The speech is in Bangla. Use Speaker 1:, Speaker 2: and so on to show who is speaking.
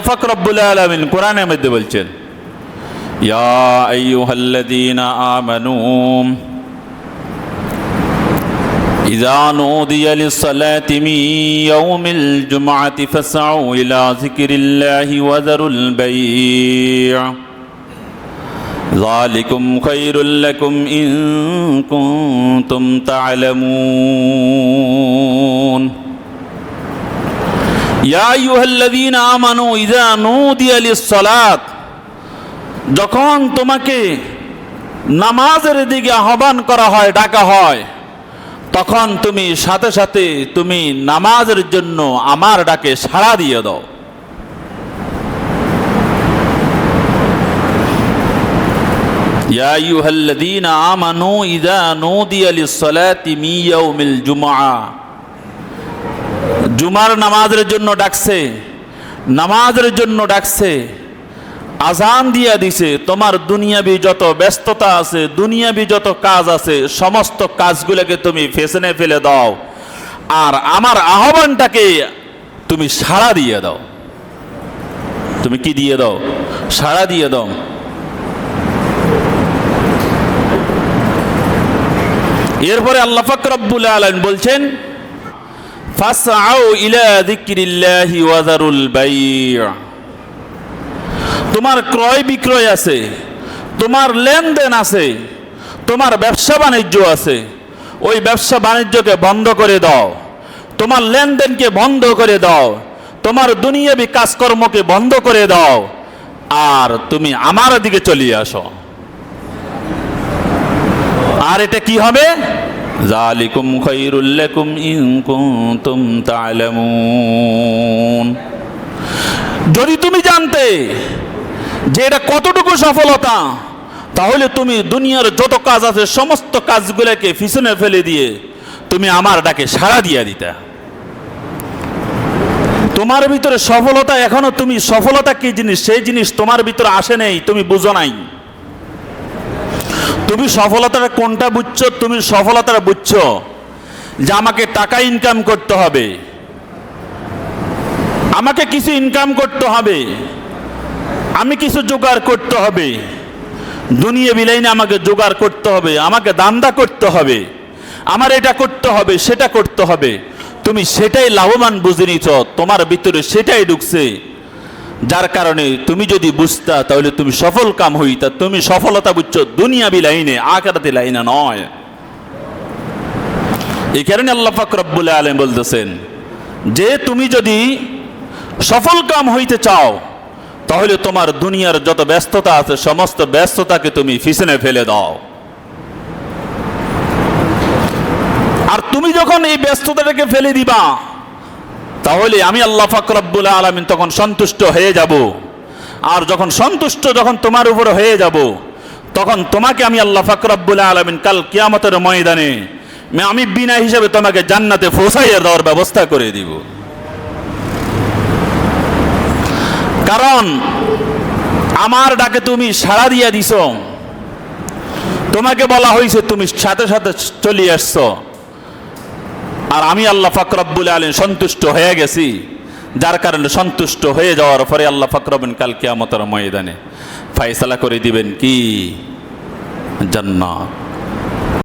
Speaker 1: আফাক রব্বুল আলমিন কোরআনের মধ্যে বলছেন ইয়া الذين امنوا إذا نودي للصلاة من يوم الجمعة فاسعوا إلى ذكر الله وذروا البيع ذلكم خير لكم إن كنتم تعلمون সলাত যখন তোমাকে নামাজের দিকে আহ্বান করা হয় ডাকা হয় তখন তুমি সাথে সাথে তুমি নামাজের জন্য আমার ডাকে সাড়া দিয়ে দাও يا أيها الذين آمنوا إذا نودي للصلاة من يوم জুমার নামাজের জন্য ডাকছে নামাজের জন্য ডাকছে আজান দিয়া দিছে তোমার দুনিয়াবি যত ব্যস্ততা আছে দুনিয়াবি যত কাজ আছে সমস্ত কাজগুলোকে তুমি ফেসনে ফেলে দাও আর আমার আহ্বানটাকে তুমি সাড়া দিয়ে দাও তুমি কি দিয়ে দাও সাড়া দিয়ে দাও এরপরে আল্লাহ ফাকরাবুল আলম বলছেন তোমার ক্রয় বিক্রয় আছে তোমার লেনদেন আছে তোমার ব্যবসা বাণিজ্য আছে ওই ব্যবসা বাণিজ্যকে বন্ধ করে দাও তোমার লেনদেনকে বন্ধ করে দাও তোমার দুনিয়াবি কাজকর্মকে বন্ধ করে দাও আর তুমি আমার দিকে চলিয়ে আসো আর এটা কি হবে জালিকুম খৈরুল্লাকুম ইন কুনতুম তা'লামুন যদি তুমি জানতে যে এটা কতটুকু সফলতা তাহলে তুমি দুনিয়ার যত কাজ আছে সমস্ত কাজগুলোকে পিছনে ফেলে দিয়ে তুমি আমার ডাকে সাড়া দিয়া দিতা তোমার ভিতরে সফলতা এখনো তুমি সফলতা কি জিনিস সেই জিনিস তোমার ভিতরে আসে নেই তুমি বুঝো নাই তুমি সফলতাটা কোনটা বুঝছ তুমি সফলতাটা বুঝছ যে আমাকে টাকা ইনকাম করতে হবে আমাকে কিছু ইনকাম করতে হবে আমি কিছু জোগাড় করতে হবে দুনিয়া বিলাইনে আমাকে জোগাড় করতে হবে আমাকে দান্দা করতে হবে আমার এটা করতে হবে সেটা করতে হবে তুমি সেটাই লাভবান বুঝে নিছ তোমার ভিতরে সেটাই ঢুকছে যার কারণে তুমি যদি বুঝতা তাহলে তুমি সফল কাম হইতা তুমি সফলতা বুঝছো দুনিয়াবি লাইনে আকারাতে লাইনে নয় এই কারণে আল্লাহ ফাকরবুল আলম বলতেছেন যে তুমি যদি সফল কাম হইতে চাও তাহলে তোমার দুনিয়ার যত ব্যস্ততা আছে সমস্ত ব্যস্ততাকে তুমি ফিসনে ফেলে দাও আর তুমি যখন এই ব্যস্ততাটাকে ফেলে দিবা তাহলে আমি আল্লাহ ফাকরাবুল আলমিন তখন সন্তুষ্ট হয়ে যাব আর যখন সন্তুষ্ট যখন তোমার উপর হয়ে যাব তখন তোমাকে আমি আল্লাহ ফাকরাবুল আলমিন কাল কিয়ামতের ময়দানে আমি বিনা হিসাবে তোমাকে জান্নাতে ফোসাইয়ে দেওয়ার ব্যবস্থা করে দিব কারণ আমার ডাকে তুমি সাড়া দিয়া দিছ তোমাকে বলা হয়েছে তুমি সাথে সাথে চলিয়ে আসছো আর আমি আল্লাহ ফাকরাবুল আলম সন্তুষ্ট হয়ে গেছি যার কারণে সন্তুষ্ট হয়ে যাওয়ার পরে আল্লাহ ফাকরাবেন কাল কেয়ামতার ময়দানে ফায়সালা করে দিবেন কি জান্নাত